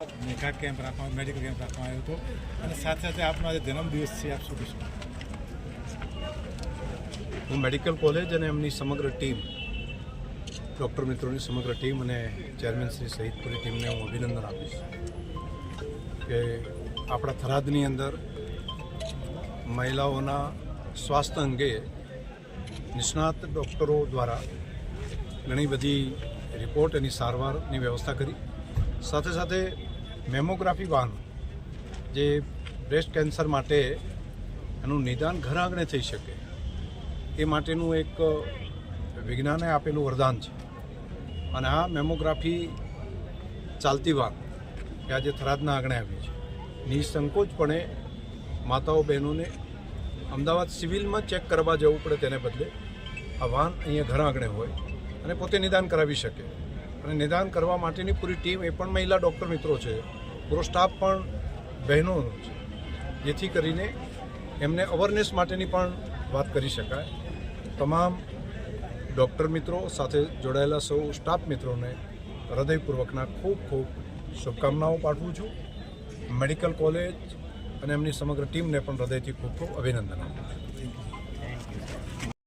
નિકાહ camp રાખવામાં medical camp રાખવામાં આવ્યો હતો. અને સાથે સાથે આપનો આજે જન્મદિવસ છે, આપ શું કહેશો? હું મેડિકલ કોલેજ અને એમની સમગ્ર ટીમ, ડૉક્ટર મિત્રોની સમગ્ર ટીમ અને ચેરમેન સહિત પૂરી ટીમને હું અભિનંદન આપીશ કે આપણા થરાદની અંદર મહિલાઓના સ્વાસ્થ્ય અંગે નિષ્ણાત ડૉક્ટરો દ્વારા ઘણી બધી રિપોર્ટ એની સારવારની વ્યવસ્થા કરી. સાથે સાથે મેમોગ્રાફી વાહન, જે બ્રેસ્ટ કેન્સર માટે એનું નિદાન ઘર આંગણે થઈ શકે, એ માટેનું એક વિજ્ઞાને આપેલું વરદાન છે. અને આ મેમોગ્રાફી ચાલતી વાત કે આજે થરાદના આંગણે આવી છે. નિસંકોચપણે માતાઓ બહેનોને અમદાવાદ સિવિલમાં ચેક કરવા જવું પડે તેને બદલે, આ વાહન અહીંયા ઘર આંગણે હોય અને પોતે નિદાન કરાવી શકે. અને નિદાન કરવા માટેની પૂરી ટીમ એ પણ મહિલા ડૉક્ટર મિત્રો છે. પૂરો સ્ટાફ પણ બહેનોનો છે. જેથી કરીને એમને અવેરનેસ માટેની પણ વાત કરી શકાય. તમામ ડૉક્ટર મિત્રો સાથે જોડાયેલા સૌ સ્ટાફ મિત્રોને હૃદયપૂર્વકના ખૂબ ખૂબ શુભકામનાઓ પાઠવું છું. મેડિકલ કોલેજ અને એમની સમગ્ર ટીમને પણ હૃદયથી ખૂબ ખૂબ અભિનંદન આપું